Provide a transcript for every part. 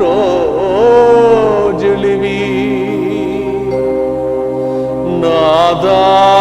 రోజులివి. నాదా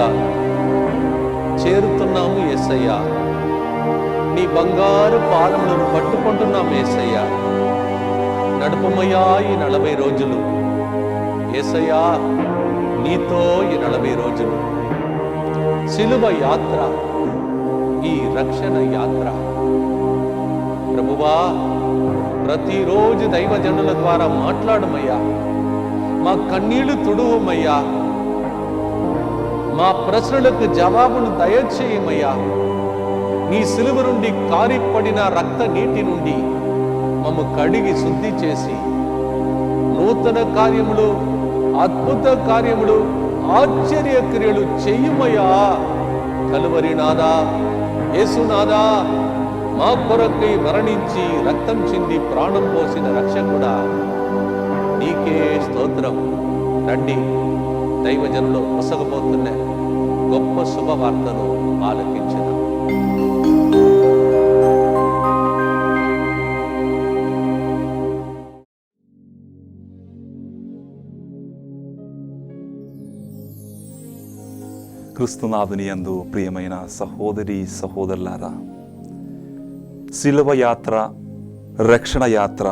సిలువ చేరుతున్నాము ఏసయ్యా. నీ బంగారు పాదములను పట్టుకుంటున్నాము ఏసయ్యా. నడుపమయ్యా ఈ నలభై రోజులు. ఏసయ్యా నీతో ఈ నలభై రోజులు. సిలువ యాత్ర ఈ రక్షణ యాత్ర. ప్రభువా ప్రతిరోజు దైవజనుల ద్వారా మాట్లాడమయ్యా. మా కన్నీళ్ళు తుడువమయ్యా. మా ప్రశ్నలకు జవాబును దయచేయమయ్యా. నీ సిలువ నుండి కారిపడిన రక్త నీటి నుండి మమ్ము కడిగి శుద్ధి చేసి నూతన కార్యములు అద్భుత కార్యములు ఆశ్చర్య క్రియలు చెయ్యుమయ్యా కలువరి నాదా యేసునాదా మా కొరకై మరణించి రక్తం చింది ప్రాణం పోసిన రక్షకుడా. నీకే స్తోత్రం. రండి. దైవజనులు పొసగబోతున్న గొప్ప శుభవార్తను ఆలకించిన. క్రిస్తునాథుని యందు ప్రియమైన సహోదరి సహోదరులారా శిలువ యాత్ర రక్షణ యాత్ర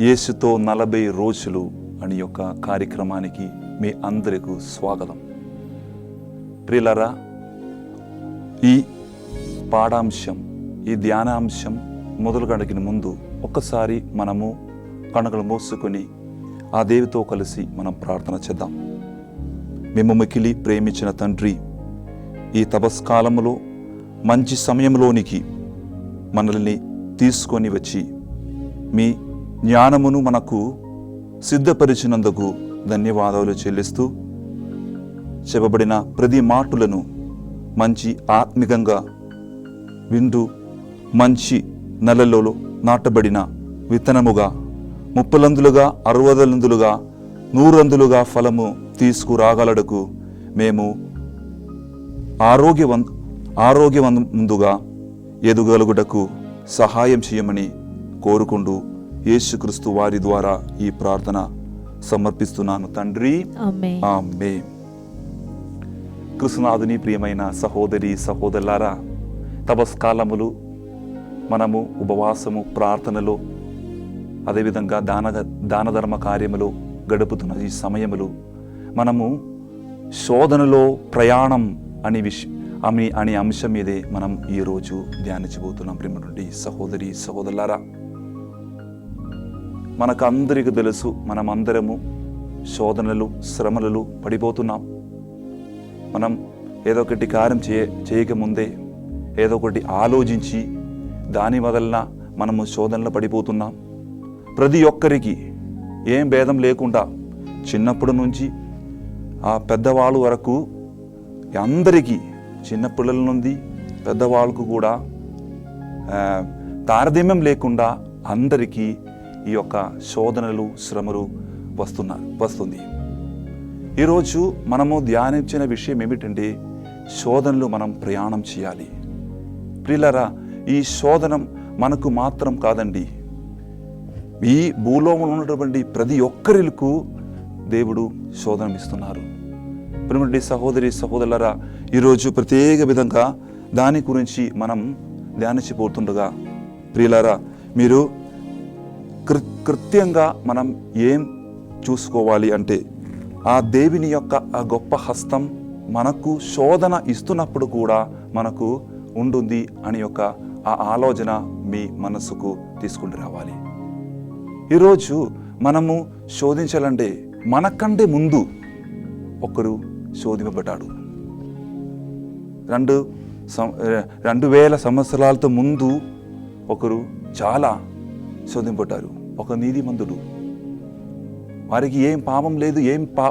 యేసుతో నలభై రోజులు అని యొక్క కార్యక్రమానికి మీ అందరికీ స్వాగతం. ప్రిలరా ఈ పాఠాంశం ఈ ధ్యానాంశం మొదలు కడిగిన ముందు ఒక్కసారి మనము కణకలు మోసుకొని ఆ దేవితో కలిసి మనం ప్రార్థన చేద్దాం. మేము మికిలి ప్రేమించిన తండ్రి ఈ తపస్కాలంలో మంచి సమయంలోనికి మనల్ని తీసుకొని వచ్చి మీ జ్ఞానమును మనకు సిద్ధపరిచినందుకు ధన్యవాదాలు చెల్లిస్తూ చెప్పబడిన ప్రతి మాటలను మంచి ఆత్మికంగా వింటూ మంచి నెలలలో నాటబడిన విత్తనముగా ముప్పలందులుగా అరవదలందులుగా నూరందులుగా ఫలము తీసుకురాగలడకు మేము ఆరోగ్యవం ఆరోగ్యవంతుగా ఎదుగలుగుటకు సహాయం చేయమని కోరుకుంటూ యేసుక్రీస్తు వారి ద్వారా ఈ ప్రార్థన సమర్పిస్తున్నాను తండ్రి. ఆమె ఆమె కృష్ణనాథుని ప్రియమైన సహోదరి సహోదరులారా తపస్కాలములు మనము ఉపవాసము ప్రార్థనలు అదేవిధంగా దాన దాన ధర్మ కార్యములు గడుపుతున్న ఈ సమయములు మనము శోధనలో ప్రయాణం అని విష అని అనే అంశం మీదే మనం ఈరోజు ధ్యానించబోతున్నాం. ప్రేమటువంటి సహోదరి సహోదరులారా మనకు అందరికీ తెలుసు మనమందరము శోధనలు శ్రమలలో పడిపోతున్నాం. మనం ఏదో ఒకటి కార్యం చేయ చేయకముందే ఏదో ఒకటి ఆలోచించి దాని వలన మనము శోధనలో పడిపోతున్నాం. ప్రతి ఒక్కరికి ఏం భేదం లేకుండా చిన్నప్పటి నుంచి ఆ పెద్దవాళ్ళు వరకు అందరికీ చిన్న పిల్లల నుండి పెద్దవాళ్ళకు కూడా తారతమ్యం లేకుండా అందరికీ ఈ యొక్క శోధనలు శ్రమలు వస్తున్న వస్తుంది. ఈరోజు మనము ధ్యానించిన విషయం ఏమిటంటే శోధనలు మనం ప్రయాణం చేయాలి. ప్రిల్లరా ఈ శోధనం మనకు మాత్రం కాదండి. ఈ భూలోకంలో ఉన్నటువంటి ప్రతి ఒక్కరికు దేవుడు శోధన ఇస్తున్నారు. ప్రిమటి సహోదరి సహోదరులరా ఈరోజు ప్రత్యేక విధంగా దాని గురించి మనం ధ్యానించిపోతుండగా ప్రియులారా మీరు కృత్యంగా మనం ఏం చూసుకోవాలి అంటే ఆ దేవుని యొక్క ఆ గొప్ప హస్తం మనకు శోధన ఇస్తున్నప్పుడు కూడా మనకు ఉంటుంది అని యొక్క ఆ ఆలోచన మీ మనసుకు తీసుకుని రావాలి. ఈరోజు మనము శోధించాలంటే మనకంటే ముందు ఒకరు శోధింపబడ్డాడు. రెండు సం- రెండు వేల సంవత్సరాలతో ముందు ఒకరు చాలా శోధింపడ్డారు ఒక నీతిమంతుడు. వారికి ఏం పాపం లేదు ఏం పా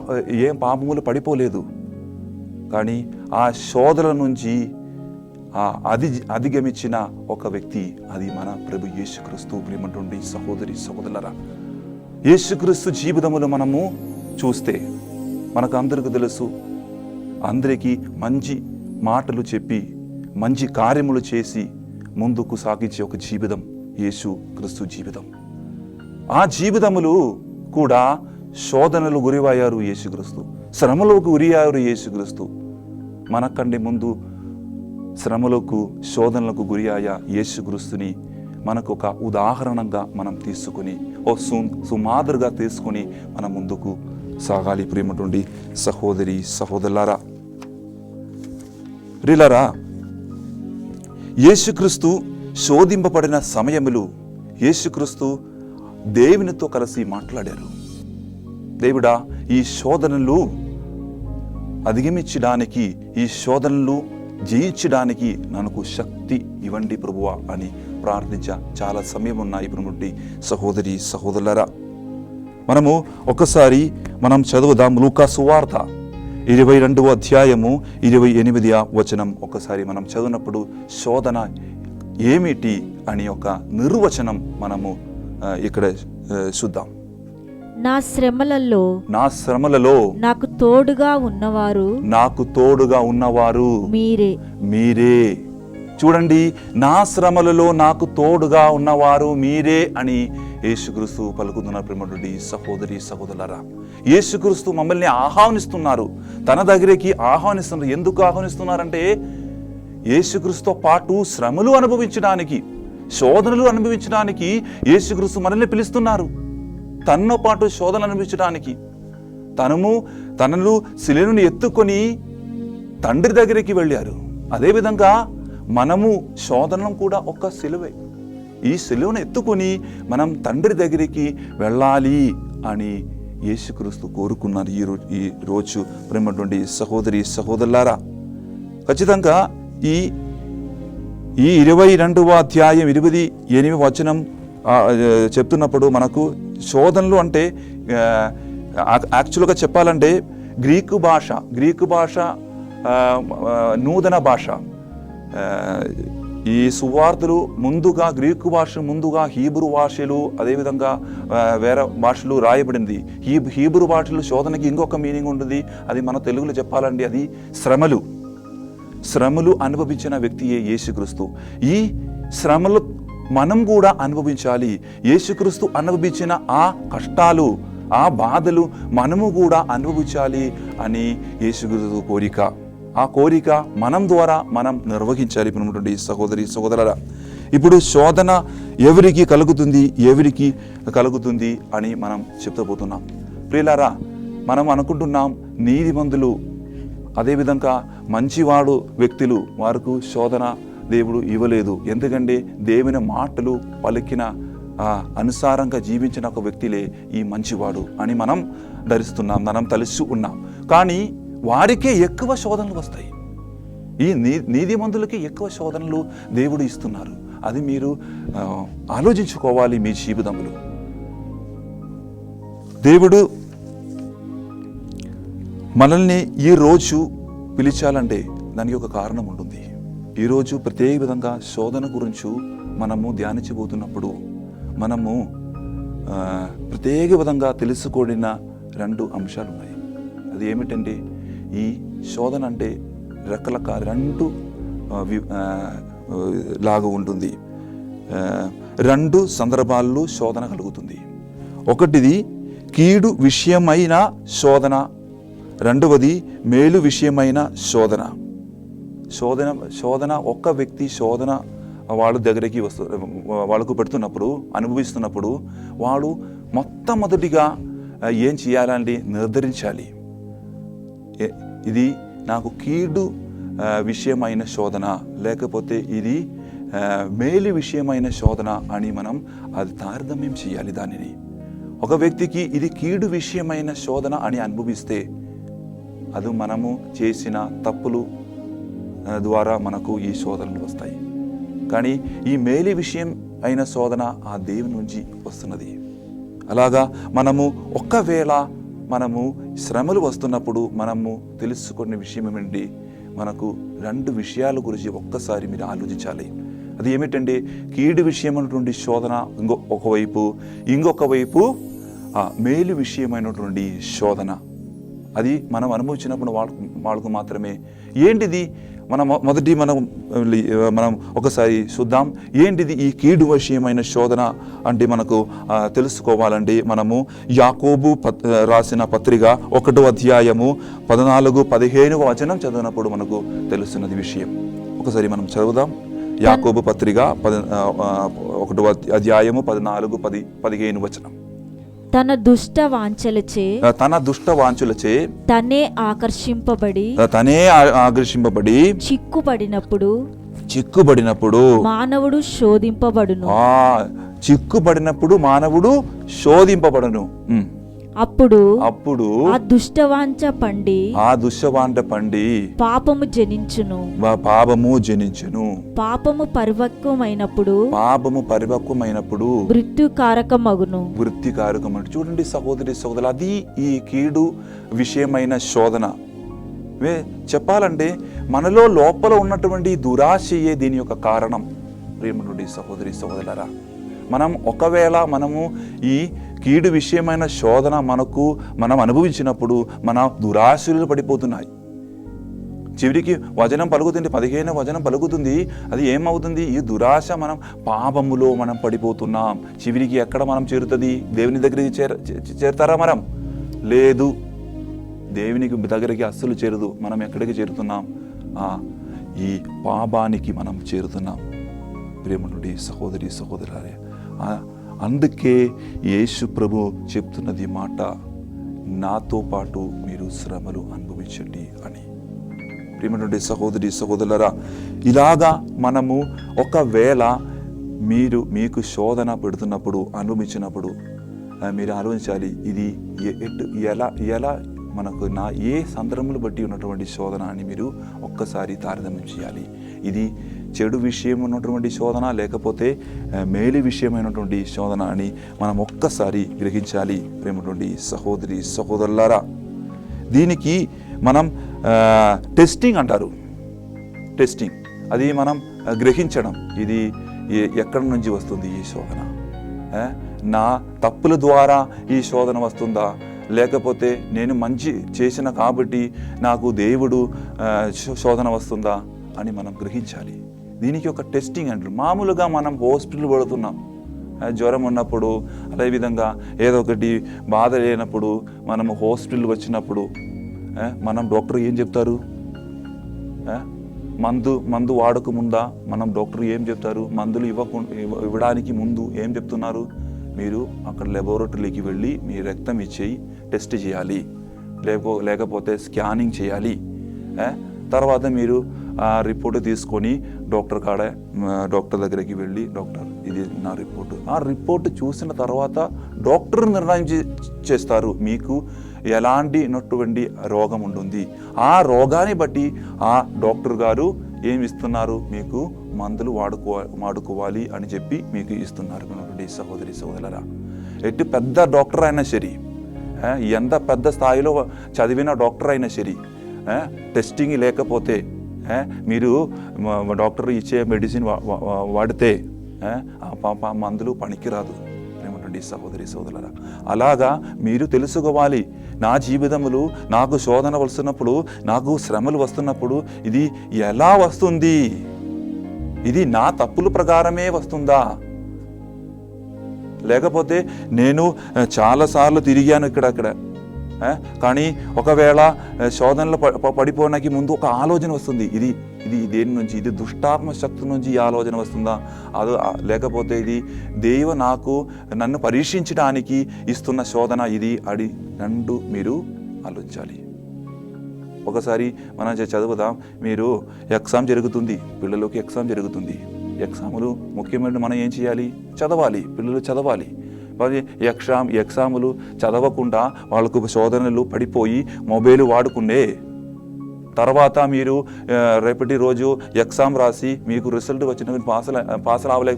ఏం పాపములు పడిపోలేదు. కానీ ఆ శోధల నుంచి ఆ అధి అధిగమించిన ఒక వ్యక్తి అది మన ప్రభు యేసుక్రీస్తు. ప్రేమటువంటి సహోదరి సహోదరులరా యేసుక్రీస్తు జీవితములు మనము చూస్తే మనకు అందరికీ తెలుసు అందరికీ మంచి మాటలు చెప్పి మంచి కార్యములు చేసి ముందుకు సాగించే ఒక జీవితం యేసు క్రీస్తు జీవితం. ఆ జీవితములు కూడా శోధనలు గురివయ్యారు యేసుక్రీస్తు. శ్రమలోకి గురయ్యారు యేసుక్రీస్తు. మనకండి ముందు శ్రమలకు శోధనలకు గురి అయ్యా యేసుక్రీస్తుని మనకు ఒక ఉదాహరణంగా మనం తీసుకుని ఓ సు సుమాదరుగా తీసుకుని మనం ముందుకు సాగాలి. ప్రేమటువంటి సహోదరి సహోదరులారా. రిలరా యేసుక్రీస్తు శోధింపబడిన సమయములు యేసుక్రీస్తు దేవునితో కలిసి మాట్లాడారు. దేవుడా ఈ శోధనలు అధిగమించడానికి ఈ శోధనలు జయించడానికి నాకు శక్తి ఇవ్వండి ప్రభువా అని ప్రార్థించ. చాలా సమయం ఉన్నాయి ఇప్పుడు సహోదరి సహోదరులరా. మనము ఒకసారి మనం చదువుదాం లూకా సువార్త ఇరవై రెండవ అధ్యాయము ఇరవై ఎనిమిది వచనం. ఒకసారి మనం చదివినప్పుడు శోధన ఏమిటి అని ఒక నిర్వచనం మనము ఇక్కడ చూద్దాం. నా శ్రమలలో నా శ్రమలలో నాకు తోడుగా ఉన్నవారు నాకు తోడుగా ఉన్నవారు మీరే. మీరే. చూడండి నా శ్రమలలో నాకు తోడుగా ఉన్నవారు మీరే అని యేసుక్రీస్తు పలుకుతున్న ప్రేమటువంటి సహోదరి సహోదరులరా. యేసుక్రీస్తు మమ్మల్ని ఆహ్వానిస్తున్నారు. తన దగ్గరికి ఆహ్వానిస్తున్నారు. ఎందుకు ఆహ్వానిస్తున్నారంటే యేసుక్రీస్తుతో పాటు శ్రమలు అనుభవించడానికి. శోధనలు అనుభవించడానికి యేసుక్రీస్తు మనల్ని పిలుస్తున్నారు. తనతో పాటు శోధనలు అనుభవించడానికి. తనము తనను శిలను ఎత్తుకొని తండ్రి దగ్గరికి వెళ్ళారు. అదేవిధంగా మనము శోధనం కూడా ఒక సిలువే ఈ సిలువను ఎత్తుకొని మనం తండ్రి దగ్గరికి వెళ్ళాలి అని యేసుక్రీస్తు కోరుకున్నారు ఈ రోజు ఈ రోజు ప్రేమటువంటి సహోదరి సహోదరులారా. ఖచ్చితంగా ఈ ఈ ఇరవై రెండవ అధ్యాయం ఇరవై ఎనిమిది వచనం చెప్తున్నప్పుడు మనకు శోధనలు అంటే యాక్చువల్గా చెప్పాలంటే గ్రీకు భాష గ్రీకు భాష నూతన భాష. ఈ సువార్తలు ముందుగా గ్రీకు భాష ముందుగా హీబ్రు భాషలు అదేవిధంగా వేరే భాషలు రాయబడింది. హీ హీబ్రు భాషలు శోధనకి ఇంకొక మీనింగ్ ఉంటుంది. అది మన తెలుగులో చెప్పాలంటే అది శ్రమలు. శ్రమలు అనుభవించిన వ్యక్తియే యేసుక్రీస్తు. ఈ శ్రమలు మనం కూడా అనుభవించాలి. యేసుక్రీస్తు అనుభవించిన ఆ కష్టాలు ఆ బాధలు మనము కూడా అనుభవించాలి అని యేసుక్రీస్తు కోరిక. ఆ కోరిక మనం ద్వారా మనం నిర్వహించాలి ఇప్పుడు సహోదరి సహోదరుల ఇప్పుడు శోధన ఎవరికి కలుగుతుంది ఎవరికి కలుగుతుంది అని మనం చెప్తపోతున్నాం ప్రియులారా మనం అనుకుంటున్నాం నీతిమంతులు అదేవిధంగా మంచివాడు వ్యక్తులు వారికి శోధన దేవుడు ఇవ్వలేదు. ఎందుకంటే దేవుని మాటలు పలికిన అనుసారంగా జీవించిన ఒక వ్యక్తిలే ఈ మంచివాడు అని మనం ధరిస్తున్నాం మనం తలుసు ఉన్నాం. కానీ వారికే ఎక్కువ శోధనలు వస్తాయి. ఈ నీ నీతిమంతులకి ఎక్కువ శోధనలు దేవుడు ఇస్తున్నారు. అది మీరు ఆలోచించుకోవాలి మీ జీవితంలో. దేవుడు మనల్ని ఈ రోజు పిలిచాలంటే దానికి ఒక కారణం ఉంటుంది. ఈరోజు ప్రత్యేక విధంగా శోధన గురించి మనము ధ్యానించబోతున్నప్పుడు మనము ప్రత్యేక విధంగా తెలుసుకోడిన రెండు అంశాలు ఉన్నాయి అది ఏమిటంటే ఈ శోధన అంటే రకరకాల రెండు లాగా ఉంటుంది. రెండు సందర్భాల్లో శోధన కలుగుతుంది. ఒకటిది కీడు విషయమైన శోధన రెండవది మేలు విషయమైన శోధన. శోధన శోధన ఒక్క వ్యక్తి శోధన వాళ్ళ దగ్గరికి వస్తు వాళ్ళకు పెడుతున్నప్పుడు అనుభవిస్తున్నప్పుడు వాడు మొట్టమొదటిగా ఏం చేయాలండి? నిర్ధరించాలి. ఏ- ఇది నాకు కీడు విషయమైన శోధన లేకపోతే ఇది మేలు విషయమైన శోధన అని మనం అది తారతమ్యం చేయాలి దానిని. ఒక వ్యక్తికి ఇది కీడు విషయమైన శోధన అని అనుభవిస్తే అది మనము చేసిన తప్పులు ద్వారా మనకు ఈ శోధనలు వస్తాయి. కానీ ఈ మేలి విషయం అయిన శోధన ఆ దేవుని నుంచి వస్తున్నది. అలాగా మనము ఒక్కవేళ మనము శ్రమలు వస్తున్నప్పుడు మనము తెలుసుకునే విషయం ఏమిటి మనకు రెండు విషయాల గురించి ఒక్కసారి మీరు ఆలోచించాలి. అది ఏమిటంటే కీడు విషయమైనటువంటి శోధన ఇంకో ఒకవైపు ఇంకొక వైపు మేలు విషయమైనటువంటి శోధన. అది మనం అనుభవించినప్పుడు వాళ్ళకు వాళ్ళకు మాత్రమే. ఏంటిది? మనం మొ- మొదటి మనం మనం ఒకసారి చూద్దాం. ఏంటిది ఈ కీడు విషయమైన శోధన అంటే మనకు తెలుసుకోవాలండి. తెలుసుకోవాలంటే మనము యాకోబు పత్ రాసిన పత్రిక ఒకటో అధ్యాయము పద్నాలుగు పదిహేను వచనం చదివినప్పుడు మనకు తెలుస్తున్నది విషయం. ఒకసారి మనం చదువుదాం. యాకోబు పత్రిక పద ఒకటో అధ్యాయము పద్నాలుగు పది పదిహేను వచనం. తన దుష్ట వాంఛలచే తన దుష్ట వాంచులచే తనే ఆకర్షింపబడి తనే ఆకర్షింపబడి చిక్కుపడినప్పుడు చిక్కుబడినప్పుడు మానవుడు శోధింపబడును ఆ చిక్కుబడినప్పుడు మానవుడు శోధింపబడను. అప్పుడు అప్పుడు ఆ దుష్టవాంఛ పండి ఆ దుశ్శవాంట పండి పాపము జనించును. పాపము జనించును. పాపము పరిపక్వమైనప్పుడు పాపము పరిపక్వమైనప్పుడు మృత్యుకారకమగును. వృత్తి కారకం చూడండి సహోదరి సహోదరు అది ఈ కీడు విషయమైన శోధన. చెప్పాలంటే మనలో లోపల ఉన్నటువంటి దురాశయే దీని యొక్క కారణం. ప్రేమనుడి సహోదరి సహోదరులరా మనం ఒకవేళ మనము ఈ కీడు విషయమైన శోధన మనకు మనం అనుభవించినప్పుడు మన దురాశలు పడిపోతున్నాయి. చివరికి వచనం పలుకుతుంది పదిహేను వచనం పలుకుతుంది అది ఏమవుతుంది? ఈ దురాశ మనం పాపములో మనం పడిపోతున్నాం. చివరికి ఎక్కడ మనం చేరుతుంది? దేవుని దగ్గరికి చేర చే- చేరుతారా మనం? లేదు. దేవునికి దగ్గరికి అస్సలు చేరదు. మనం ఎక్కడికి చేరుతున్నాం? ఈ పాపానికి మనం చేరుతున్నాం. ప్రేమనుడి సహోదరి సహోదరాలే అందుకే యేసు ప్రభు చెప్తున్నది మాట నాతో పాటు మీరు శ్రమలు అనుభవించండి అని. ప్రేమటువంటి సహోదరి సహోదరులరా ఇలాగా మనము ఒకవేళ మీరు మీకు శోధన పెడుతున్నప్పుడు అనుభవించినప్పుడు మీరు ఆలోచించాలి ఇది ఎలా ఎలా మనకు నా ఏ సందర్భములు బట్టి ఉన్నటువంటి శోధన అని మీరు ఒక్కసారి తారతమ్యం చేయాలి. ఇది చెడు విషయం ఉన్నటువంటి శోధన లేకపోతే మేలు విషయమైనటువంటి శోధన అని మనం ఒక్కసారి గ్రహించాలి. ప్రేమటువంటి సహోదరి సహోదరులారా దీనికి మనం టెస్టింగ్ అంటారు. టెస్టింగ్ అది మనం గ్రహించడం. ఇది ఎ- ఎక్కడి నుంచి వస్తుంది ఈ శోధన? నా తప్పుల ద్వారా ఈ శోధన వస్తుందా? లేకపోతే నేను మంచి చేసిన కాబట్టి నాకు దేవుడు శోధన వస్తుందా అని మనం గ్రహించాలి. దీనికి ఒక టెస్టింగ్ అంటారు మామూలుగా మనం హాస్పిటల్ పడుతున్నాం జ్వరం ఉన్నప్పుడు అదేవిధంగా ఏదో ఒకటి బాధ లేనప్పుడు మనము హాస్పిటల్ వచ్చినప్పుడు మనం డాక్టర్ ఏం చెప్తారు? మందు మందు వాడకముందా మనం డాక్టర్ ఏం చెప్తారు? మందులు ఇవ్వకు ఇవ్వడానికి ముందు ఏం చెప్తున్నారు? మీరు అక్కడ లెబొరేటరీకి వెళ్ళి మీ రక్తం ఇచ్చేయి టెస్ట్ చేయాలి. లేకపో లేకపోతే స్కానింగ్ చేయాలి. తర్వాత మీరు ఆ రిపోర్ట్ తీసుకొని డాక్టర్ కాడ డాక్టర్ దగ్గరికి వెళ్ళి డాక్టర్ ఇది నా రిపోర్ట్. ఆ రిపోర్ట్ చూసిన తర్వాత డాక్టర్ నిర్ణయం చేస్తారు. మీకు ఎలాంటి నటువంటి రోగం ఉంటుంది? ఆ రోగాన్ని బట్టి ఆ డాక్టర్ గారు ఏమి ఇస్తున్నారు? మీకు మందులు వాడుకో వాడుకోవాలి అని చెప్పి మీకు ఇస్తున్నారు. సహోదరి సహోదరులరా ఎట్టి పెద్ద డాక్టర్ అయినా సరే ఎంత పెద్ద స్థాయిలో చదివిన డాక్టర్ అయినా సరే టెస్టింగ్ లేకపోతే మీరు డాక్టర్ ఇచ్చే మెడిసిన్ వా- వాడితే ఆ, పాప మందులు పనికిరాదు. ప్రేమటువంటి సహోదరి సోదరులరా అలాగా మీరు తెలుసుకోవాలి. నా జీవితములు నాకు శోధన వస్తున్నప్పుడు నాకు శ్రమలు వస్తున్నప్పుడు ఇది ఎలా వస్తుంది? ఇది నా తప్పుల ప్రకారమే వస్తుందా? లేకపోతే నేను చాలాసార్లు తిరిగాను ఇక్కడ అక్కడ. కానీ ఒకవేళ శోధనలు ప- పడిపోవడానికి ముందు ఒక ఆలోచన వస్తుంది. ఇది ఇది దేని నుంచి? ఇది దుష్టాత్మ శక్తి నుంచి ఈ ఆలోచన వస్తుందా? అది లేకపోతే ఇది దేవ నాకు నన్ను పరీక్షించడానికి ఇస్తున్న శోధన ఇది అడి రెండు మీరు ఆలోచించాలి. ఒకసారి మనం చదువుదాం. మీరు ఎగ్జామ్ జరుగుతుంది. పిల్లలకి ఎగ్జామ్ జరుగుతుంది. ఎగ్జాములు ముఖ్యమైన మనం ఏం చేయాలి? చదవాలి. పిల్లలు చదవాలి. మరి ఎగ్జామ్ ఎగ్జాములు చదవకుండా వాళ్ళకు శోధనలు పడిపోయి మొబైల్ వాడుకుండే. తర్వాత మీరు రేపటి రోజు ఎగ్జామ్ రాసి మీకు రిజల్ట్ వచ్చిన పాస్ పాస్ అవలే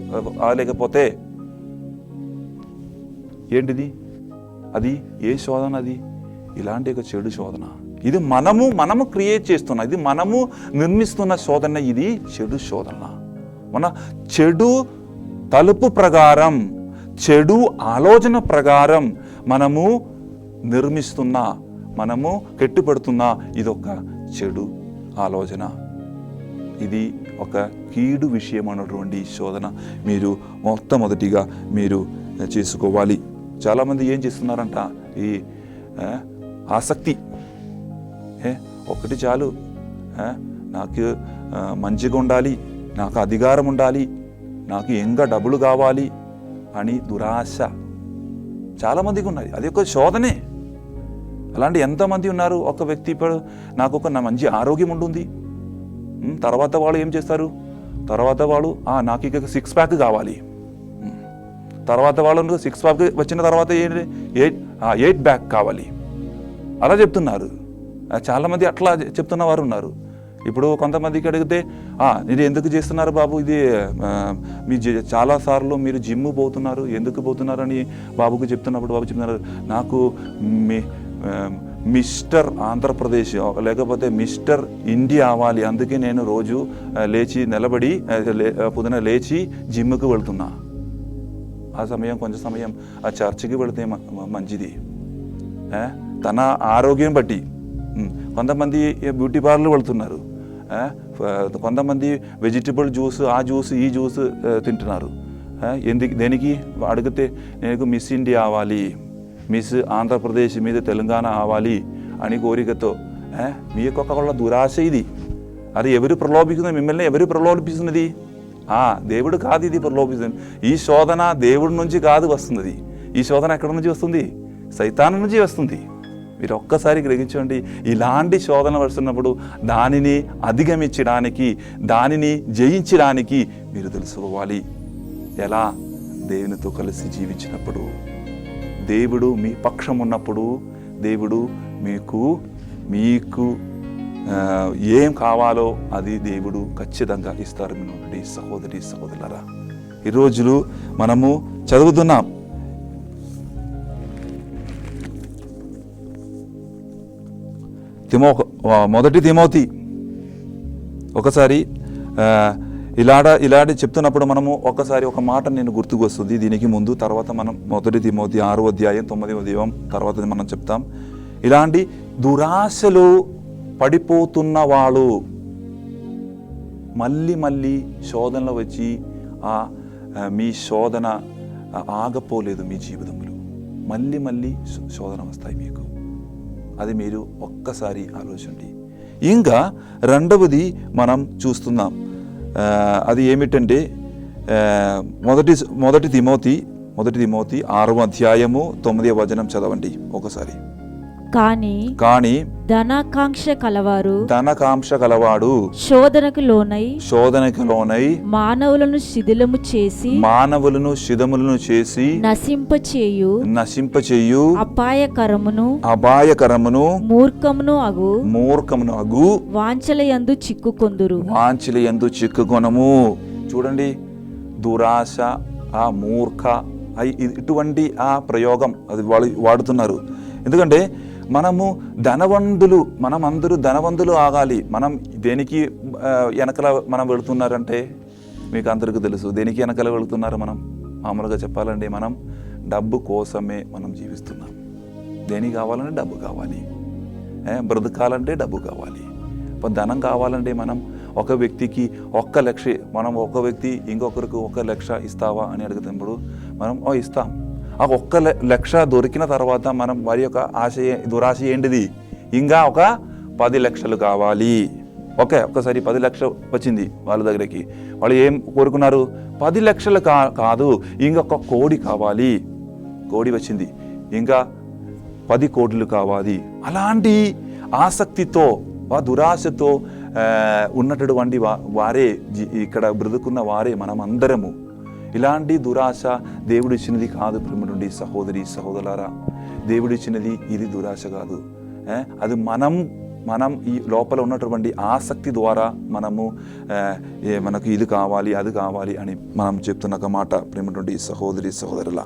అవలేకపోతే ఏంటిది? అది ఏ శోధన అది? ఇలాంటి ఒక చెడు శోధన. ఇది మనము మనము క్రియేట్ చేస్తున్న ఇది మనము నిర్మిస్తున్న శోధన ఇది చెడు శోధన. మన చెడు తలుపు ప్రకారం చెడు ఆలోచన ప్రకారం మనము నిర్మిస్తున్న మనము కట్టుపెడుతున్న ఇదొక చెడు ఆలోచన. ఇది ఒక కీడు విషయం అన్నటువంటి శోధన. మీరు మొట్టమొదటిగా మీరు చేసుకోవాలి. చాలామంది ఏం చేస్తున్నారంట? ఈ ఆసక్తి. ఒకటి చాలు. నాకు మంచిగా ఉండాలి నాకు అధికారం ఉండాలి నాకు ఇంకా డబ్బులు కావాలి అని దురాశ. చాలామందికి ఉన్నది అది ఒక శోధనే. అలాంటి ఎంతమంది ఉన్నారు? ఒక వ్యక్తి ఇప్పుడు నాకు ఒక నా మంచి ఆరోగ్యం ఉంటుంది తర్వాత వాళ్ళు ఏం చేస్తారు? తర్వాత వాళ్ళు నాకు ఇక సిక్స్ ప్యాక్ కావాలి. తర్వాత వాళ్ళు సిక్స్ ప్యాక్ వచ్చిన తర్వాత ఏంటి ఎయిట్ ఎయిట్ బ్యాక్ కావాలి. అలా చెప్తున్నారు. చాలామంది అట్లా చెప్తున్న వారు ఉన్నారు. ఇప్పుడు కొంతమందికి అడిగితే ఇది ఎందుకు చేస్తున్నారు బాబు? ఇది మీ జ- చాలా సార్లు మీరు జిమ్ పోతున్నారు ఎందుకు పోతున్నారు అని బాబుకు చెప్తున్నప్పుడు బాబు చెప్తున్నారు నాకు మీ మిస్టర్ ఆంధ్రప్రదేశ్ లేకపోతే మిస్టర్ ఇండియా అవ్వాలి. అందుకే నేను రోజు లేచి నిలబడి లే- పొద్దున లేచి జిమ్కి వెళ్తున్నా. ఆ సమయం కొంచెం సమయం ఆ చర్చికి వెళితే మంచిది. తన ఆరోగ్యం బట్టి. కొంతమంది బ్యూటీ పార్లర్ వెళ్తున్నారు. కొంతమంది వెజిటబుల్ జ్యూస్ ఆ జ్యూస్ ఈ జ్యూస్ తింటున్నారు. ఎందుకు దేనికి? అడిగితే నేను మిస్ ఇండియా అవ్వాలి. మిస్ ఆంధ్రప్రదేశ్ మీద తెలంగాణ అవ్వాలి అని కోరికతో మీ యొక్క వాళ్ళ దురాశ ఇది. అది ఎవరు ప్రలోభిస్తుంది? మిమ్మల్ని ఎవరు ప్రలోభిస్తున్నది ఆ దేవుడు కాదు ఇది ప్రలోభిస్తుంది. ఈ శోధన దేవుడి నుంచి కాదు వస్తున్నది. ఈ శోధన ఎక్కడి నుంచి వస్తుంది? సైతాన్ నుంచి వస్తుంది. మీరు ఒక్కసారి గ్రహించండి ఇలాంటి శోధన వస్తున్నప్పుడు దానిని అధిగమించడానికి దానిని జయించడానికి మీరు తెలుసుకోవాలి. ఎలా? దేవునితో కలిసి జీవించినప్పుడు. దేవుడు మీ పక్షం ఉన్నప్పుడు దేవుడు మీకు మీకు ఏం కావాలో అది దేవుడు ఖచ్చితంగా ఇస్తారు. మీ నుండి సహోదరి సహోదరులరా ఈ రోజులు మనము చదువుతున్నాం. తిమో మొదటి తిమోతి. ఒకసారి ఇలాడ ఇలాడ ఇలాంటి చెప్తున్నప్పుడు మనము ఒకసారి ఒక మాట నేను గుర్తుకొస్తుంది. దీనికి ముందు తర్వాత మనం మొదటి తిమోతి ఆరో అధ్యాయం తొమ్మిది ఉదయం తర్వాత మనం చెప్తాం. ఇలాంటి దురాశలు పడిపోతున్న వాళ్ళు మళ్ళీ మళ్ళీ శోధనలు వచ్చి ఆ మీ శోధన ఆగపోలేదు మీ జీవితంలో. మళ్ళీ మళ్ళీ శోధన వస్తాయి మీకు. అది మీరు ఒక్కసారి ఆలోచించండి. ఇంకా రెండవది మనం చూస్తున్నాం. అది ఏమిటంటే మొదటి మొదటి తిమోతి మొదటి తిమోతి ఆరవ అధ్యాయము తొమ్మిదవ వచనం చదవండి. ఒకసారి. కానీ కానీ ధనాకాంక్ష కలవారు ధనకాంక్ష కలవాడు శోధనకు లోనై శోధనకు లోనై మానవులను శిథిలము చేసి మానవులను శిథములను చేసి నశింపచేయు నశింపచేయు అపాయకరమును అపాయకరమును మూర్ఖమును అగు మూర్ఖమును అగు వాంఛలయందు చిక్కుకొందురు. వాంఛల ఎందు చిక్కుకొనము. చూడండి దురాశ ఆ మూర్ఖ ఇటువంటి ఆ ప్రయోగం అది వాళ్ళు వాడుతున్నారు. ఎందుకంటే మనము ధనవంతులు మనం అందరూ ధనవంతులు ఆగాలి. మనం దేనికి వెనకల మనం వెళుతున్నారంటే మీకు అందరికీ తెలుసు. దేనికి వెనకల వెళుతున్నారు మనం? మామూలుగా చెప్పాలంటే మనం డబ్బు కోసమే మనం జీవిస్తున్నాం. దేనికి కావాలంటే డబ్బు కావాలి. ఏ, బ్రతకాలంటే డబ్బు కావాలి. ఇప్పుడు ధనం కావాలంటే మనం ఒక వ్యక్తికి ఒక్క లక్ష మనం ఒక వ్యక్తి ఇంకొకరికి ఒక లక్ష ఇస్తావా అని అడుగుతున్నప్పుడు మనం ఓ ఇస్తాం. ఆ ఒక్క లక్ష దొరికిన తర్వాత మనం వారి యొక్క ఆశ దురాశ ఏంటిది? ఇంకా ఒక పది లక్షలు కావాలి. ఓకే ఒక్కసారి పది లక్షలు వచ్చింది వాళ్ళ దగ్గరికి. వాళ్ళు ఏం కోరుకున్నారు? పది లక్షలు కా కాదు ఇంకొక కోడి కావాలి. కోడి వచ్చింది. ఇంకా పది కోట్లు కావాలి. అలాంటి ఆసక్తితో ఆ దురాశతో ఉన్నటువంటి వా వారే ఇక్కడ బ్రతుకున్న వారే మనం అందరము ఇలాంటి దురాశ దేవుడిచ్చినది కాదు ప్రేమనుండి సహోదరి సహోదరులారా. దేవుడిచ్చినది ఇది దురాశ కాదు. ఏ? అది మనం మనం ఈ లోపల ఉన్నటువంటి ఆసక్తి ద్వారా మనము మనకు ఇది కావాలి అది కావాలి అని మనం చెప్తున్న ఒక మాట ప్రేమటువంటి సహోదరి సహోదరుల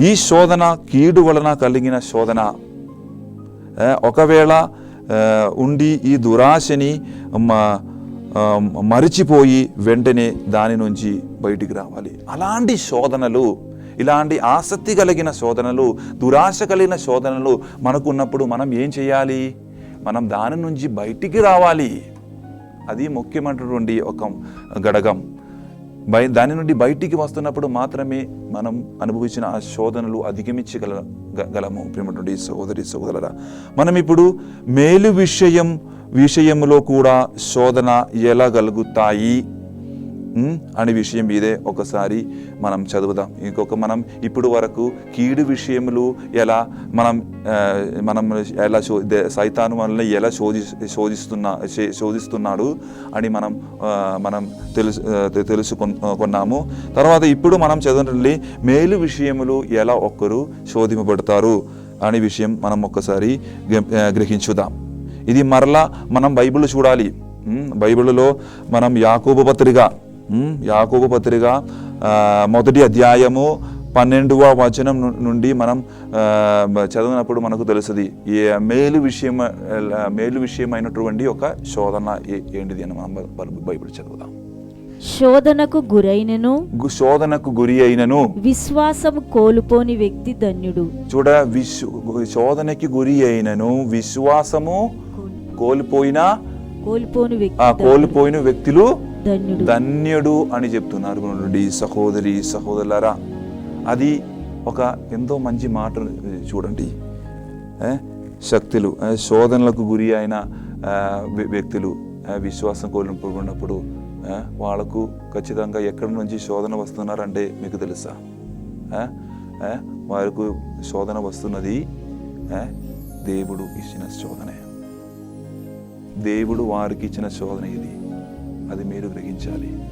ఈ శోధన కీడు వలన కలిగిన శోధన. ఒకవేళ ఉండి ఈ దురాశని మా మరిచిపోయి వెంటనే దాని నుంచి బయటికి రావాలి. అలాంటి శోధనలు ఇలాంటి ఆసక్తి కలిగిన శోధనలు దురాశ కలిగిన శోధనలు మనకు ఉన్నప్పుడు మనం ఏం చేయాలి? మనం దాని నుంచి బయటికి రావాలి. అది ముఖ్యమైనటువంటి ఒక ఘడకం బయ దాని నుండి బయటికి వస్తున్నప్పుడు మాత్రమే మనం అనుభవించిన ఆ శోధనలు అధిగమించగల గలము. ప్రేమటువంటి సోదరి సహోదరుల మనం ఇప్పుడు మేలు విషయం విషయంలో కూడా శోధన ఎలా కలుగుతాయి అనే విషయం ఇదే ఒకసారి మనం చదువుదాం. ఇంకొక మనం ఇప్పుడు వరకు కీడు విషయములు ఎలా మనం మనం ఎలా శో సైతాను మనల్ని ఎలా శోధి శోధిస్తున్నా శోధిస్తున్నాడు అని మనం మనం తెలుసు తెలుసుకున్నాము. తర్వాత ఇప్పుడు మనం చదవండి మేలు విషయములు ఎలా ఒక్కరు శోధింపబడతారు అనే విషయం మనం ఒక్కసారి గ- గ్రహించుదాం. ఇది మరలా మనం బైబిల్ చూడాలి. బైబిల్లో మనం యాకోబు పత్రిక యాకోబు పత్రిక మొదటి అధ్యాయము పన్నెండవ వచనం నుండి మనం చదివినప్పుడు మనకు తెలుస్తుంది. ఏ మేలు విషయం మేలు విషయమైనటువంటి ఒక శోధన ఏంటిది అని మనం బైబిల్ చదువుదాం. శోధనకు గురైనను శోధనకు గురి అయినను. విశ్వాసము కోల్పోని వ్యక్తి ధన్యుడు. చూడ విశ్వ శోధనకి గురి అయినను విశ్వాసము కోల్పోయిన కోల్పోని కోల్పోయిన వ్యక్తులు ధన్యుడు అని చెప్తున్నారు సహోదరి సహోదరులారా అది ఒక ఎంతో మంచి మాట చూడండి? శక్తులు శోధనలకు గురి అయిన వ్యక్తులు విశ్వాసం కోల్పోయినప్పుడు వాళ్ళకు ఖచ్చితంగా ఎక్కడి నుంచి శోధన వస్తున్నారంటే మీకు తెలుసా? వారికి శోధన వస్తున్నది దేవుడు ఇచ్చిన శోధనే దేవుడు వారికి ఇచ్చిన శోధన ఇది. అది మీరు గ్రహించాలి.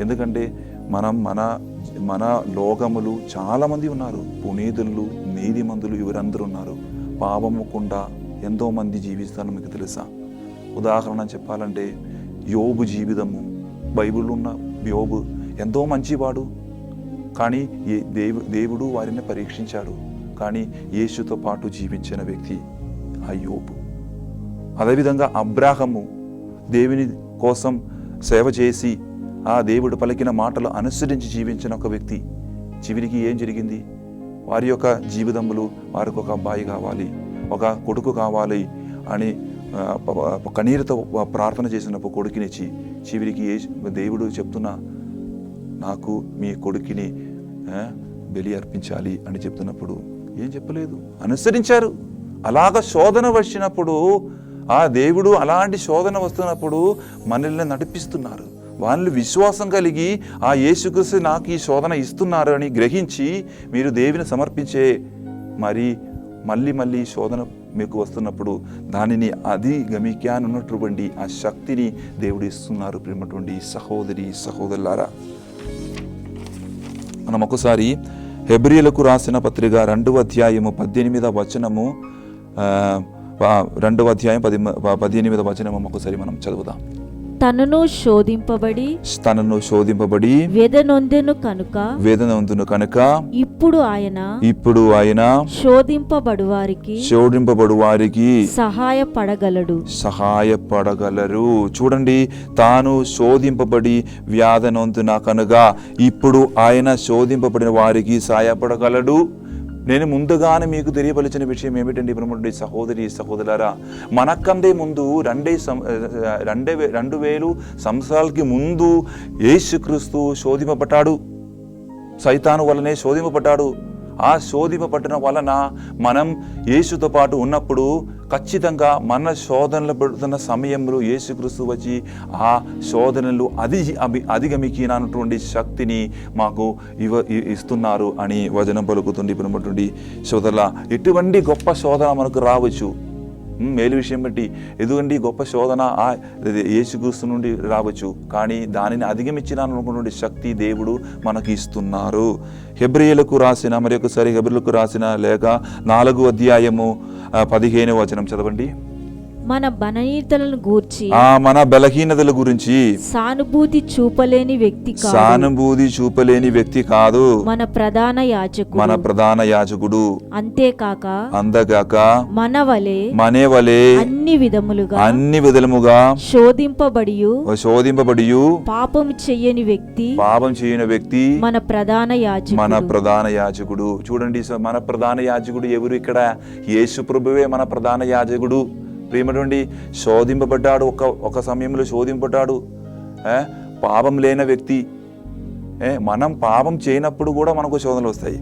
ఎందుకంటే మనం మన మన లోకములు చాలామంది ఉన్నారు. పునీతులు నీతిమంతులు ఇవరందరూ ఉన్నారు. పాపముకుండా ఎంతోమంది మంది మీకు తెలుసా? ఉదాహరణ చెప్పాలంటే యోబు జీవితము. బైబిల్ ఉన్న యోబు ఎంతో మంచివాడు. కానీ ఏ దేవు దేవుడు వారిని పరీక్షించాడు. కానీ యేసుతో పాటు జీవించిన వ్యక్తి ఆ యోబు. అదేవిధంగా అబ్రాహము దేవుని కోసం సేవ చేసి ఆ దేవుడు పలికిన మాటలు అనుసరించి జీవించిన ఒక వ్యక్తి. చివరికి ఏం జరిగింది? వారి యొక్క జీవితములు వారికి ఒక అబ్బాయి కావాలి ఒక కొడుకు కావాలి అని కన్నీరుతో ప్రార్థన చేసినప్పుడు కొడుకునిచ్చి చివరికి ఏ దేవుడు చెప్తున్నా నాకు మీ కొడుకుని బలి అర్పించాలి అని చెప్తున్నప్పుడు ఏం చెప్పలేదు? అనుసరించారు. అలాగ శోధన వచ్చినప్పుడు ఆ దేవుడు అలాంటి శోధన వస్తున్నప్పుడు మనల్ని నడిపిస్తున్నారు. వాళ్ళు విశ్వాసం కలిగి ఆ యేసుక్రీస్తు నాకు ఈ శోధన ఇస్తున్నారు అని గ్రహించి మీరు దేవుని సమర్పించే మరి మళ్ళీ మళ్ళీ శోధన మీకు వస్తున్నప్పుడు దానిని అధిగమికానున్నటువంటి ఆ శక్తిని దేవుడు ఇస్తున్నారు ప్రేమటువంటి సహోదరి సహోదరులారా. మనం ఒకసారి హెబ్రియలకు రాసిన పత్రిక రెండవ అధ్యాయము పద్దెనిమిదవ వచనము రెండవ అధ్యాయం పది పద్దెనిమిదవ వచనము ఒకసారి మనం చదువుదాం. తనను శోధింపబడి తనను శోధింపబడి వెదనొందెను కనుక వేదన ఉందును కనుక ఇప్పుడు ఆయన ఇప్పుడు ఆయన శోధింపబడు వారికి శోధింపబడు వారికి సహాయపడగలడు. సహాయపడగలరు. చూడండి తాను శోధింపబడి వ్యాధనొందున కనుక ఇప్పుడు ఆయన శోధింపబడిన వారికి సహాయపడగలడు. నేను ముందుగానే మీకు తెలియపలిచిన విషయం ఏమిటండి బ్రహ్మడి సహోదరి సహోదరులారా? మనకందే ముందు రెండే సం రెండే వే- రెండు వేలు సంవత్సరాలకి ముందు యేసుక్రీస్తు శోధింపబడ్డాడు. సైతాను వలనే శోధింపబడ్డాడు. ఆ శోధింపబడిన వలన మనం యేసుతో పాటు ఉన్నప్పుడు ఖచ్చితంగా మన శోధనలు పెడుతున్న సమయంలో యేసుక్రీస్తు వచ్చి ఆ శోధనలు అధి అభి అధిగమికినటువంటి శక్తిని మాకు ఇవ ఇస్తున్నారు అని వచనం పలుకుతుంది. ఇప్పుడు శోధన ఎటువంటి గొప్ప శోధన మనకు రావచ్చు. మేలు విషయం బట్టి. ఎదుగండి గొప్ప శోధన ఆ యేసుక్రీస్తు నుండి రావచ్చు. కానీ దానిని అధిగమించినటువంటి శక్తి దేవుడు మనకి ఇస్తున్నారు. హెబ్రియలకు రాసిన మరి ఒకసారి హెబ్రిలకు రాసిన లేక నాలుగు అధ్యాయము పదిహేను వచనం చదవండి. మన బలహీనతలను గూర్చి ఆ మన బలహీనతల గురించి సానుభూతి చూపలేని వ్యక్తి కాదు. సానుభూతి చూపలేని వ్యక్తి కాదు. మన ప్రధాన యాజకుడు మన ప్రధాన యాజకుడు అంతేకాక అందగాక మన వలె మనే వలె అన్ని విధములుగా అన్ని విధముగా శోధింపబడి శోధింపబడియు పాపము చెయ్యని వ్యక్తి పాపం చేయని వ్యక్తి మన ప్రధాన యాజకుడు మన ప్రధాన యాజకుడు చూడండి సో మన ప్రధాన యాజకుడు ఎవరు ఇక్కడ? యేసు ప్రభువే మన ప్రధాన యాజకుడు ప్రేమటువంటి శోధింపబడ్డాడు. ఒక ఒక సమయంలో శోధింపబడ్డాడు. పాపం లేని వ్యక్తి. మనం పాపం చేయనప్పుడు కూడా మనకు శోధనలు వస్తాయి.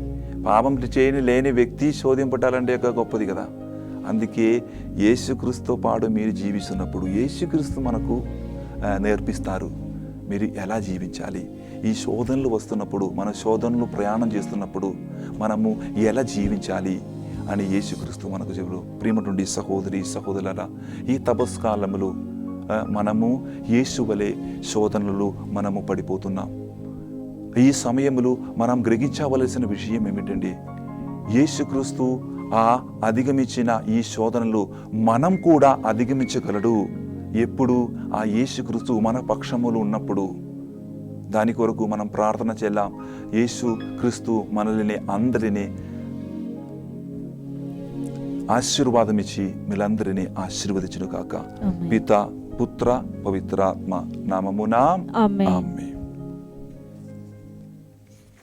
పాపం చేయని లేని వ్యక్తి శోధింపట్టాలంటే ఒక గొప్పది కదా. అందుకే యేసుక్రీస్తుతో పాటు మీరు జీవిస్తున్నప్పుడు యేసుక్రీస్తు మనకు నేర్పిస్తారు. మీరు ఎలా జీవించాలి? ఈ శోధనలు వస్తున్నప్పుడు మన శోధనలు ప్రయాణం చేస్తున్నప్పుడు మనము ఎలా జీవించాలి? అని యేసుక్రీస్తు మనకు చెబుడు. ప్రేమటువంటి సహోదరి సహోదరుల ఈ తపస్కాలములు మనము యేసు వలె శోధనలు మనము పడిపోతున్నాం. ఈ సమయములు మనం గ్రహించవలసిన విషయం ఏమిటండి? యేసుక్రీస్తు ఆ అధిగమించిన ఈ శోధనలు మనం కూడా అధిగమించగలడు. ఎప్పుడు? ఆ యేసుక్రీస్తు మన పక్షములు ఉన్నప్పుడు. దాని కొరకు మనం ప్రార్థన చేద్దాం. యేసు క్రీస్తు మనల్ని అందరినీ ఆశీర్వాదం ఇచ్చి మీరందరినీ ఆశీర్వదించును కాక. పిత పుత్ర పవిత్రాత్మ నామమున. ఆమేన్